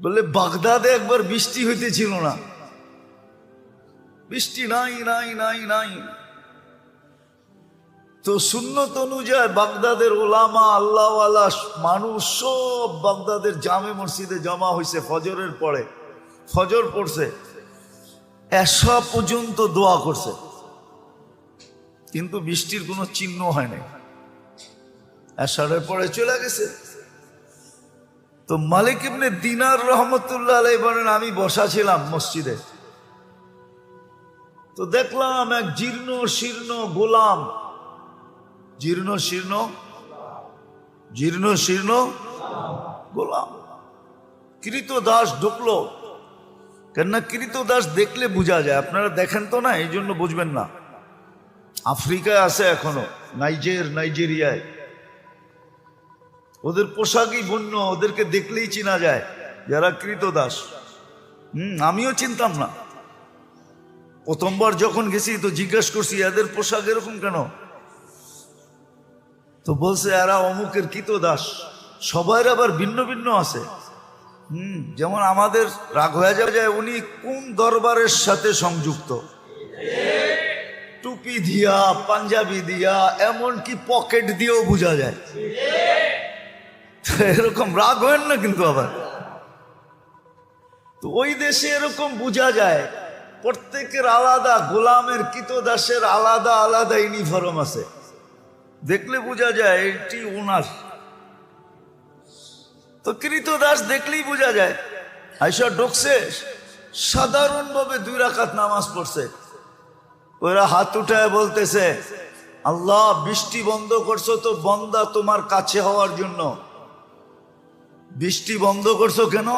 বলে বাগদাদে একবার বৃষ্টি হইতেছিল না। বৃষ্টি নাই নাই নাই নাই। তো সুন্নত অনুযায়ী বাগদাদের ওলামা, আল্লাহওয়ালা মানুষ সব বাগদাদের জামে মসজিদে জমা হয়েছে ফজরের পরে। ফজর পড়ছে এসা পর্যন্ত দোয়া করছে। কিন্তু বৃষ্টির কোনো চিহ্ন হয় নাই। এসারের পরে চলে গেছে। তো মালিক ইবনে দিনার রহমতুল্লাহ আলাই বলেন, আমি বসা ছিলাম মসজিদে। তো দেখলাম এক জীর্ণ শীর্ণ গোলাম। জীর্ণ শীর্ণ? জীর্ণ শীর্ণ গোলাম। কৃত দাস ঢুকলো। কেননা কৃত দাস দেখলে বোঝা যায়। আপনারা দেখেন তো না এই জন্য বুঝবেন না। আফ্রিকায় আছে এখনও, নাইজের, নাইজেরিয়ায়। ওদের পোশাকই বন্য ওদেরকে দেখলেই চেনা যায় যারা কৃত দাস হুম, আমিও চিনতাম না। প্রথমবার যখন গেছি তো জিজ্ঞেস করছি, এদের পোশাক এরকম কেন? তো বলছে, এরা অমুকের কৃত দাস সবার আবার ভিন্ন ভিন্ন আছে। হুম, যেমন আমাদের রাগ হয়ে যায়, উনি কোন দরবারের সাথে সংযুক্ত? টুপি দিয়া, পাঞ্জাবি দিয়া, এমনকি পকেট দিয়েও বোঝা যায়। এরকম রাগ হয় না কিন্তু আবার। তো ওই দেশে এরকম বোঝা যায়, প্রত্যেকের আলাদা, গোলামের, কিতদাসের আলাদা আলাদা ইউনিফর্ম আছে। দেখলে বোঝা যায় এটি ওনার। তো কৃতদাস দেখলেই বোঝা যায়। আইসা ঢুকছে, সাধারণভাবে দুই রাকাত নামাজ পড়ছে। ওরা হাত উঠায় বলতেছে, আল্লাহ, বৃষ্টি বন্ধ করছ তো বন্দা তোমার কাছে হওয়ার জন্য। বৃষ্টি বন্ধ করছ কেন?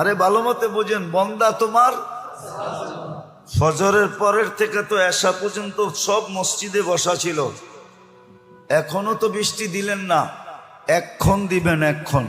আরে ভালো মতে বোঝেন, বন্দা তোমার ফজরের পরের থেকে তো এসা পর্যন্ত সব মসজিদে বসা ছিল। এখনও তো বৃষ্টি দিলেন না, এক্ষণ দিবেন এক্ষণ।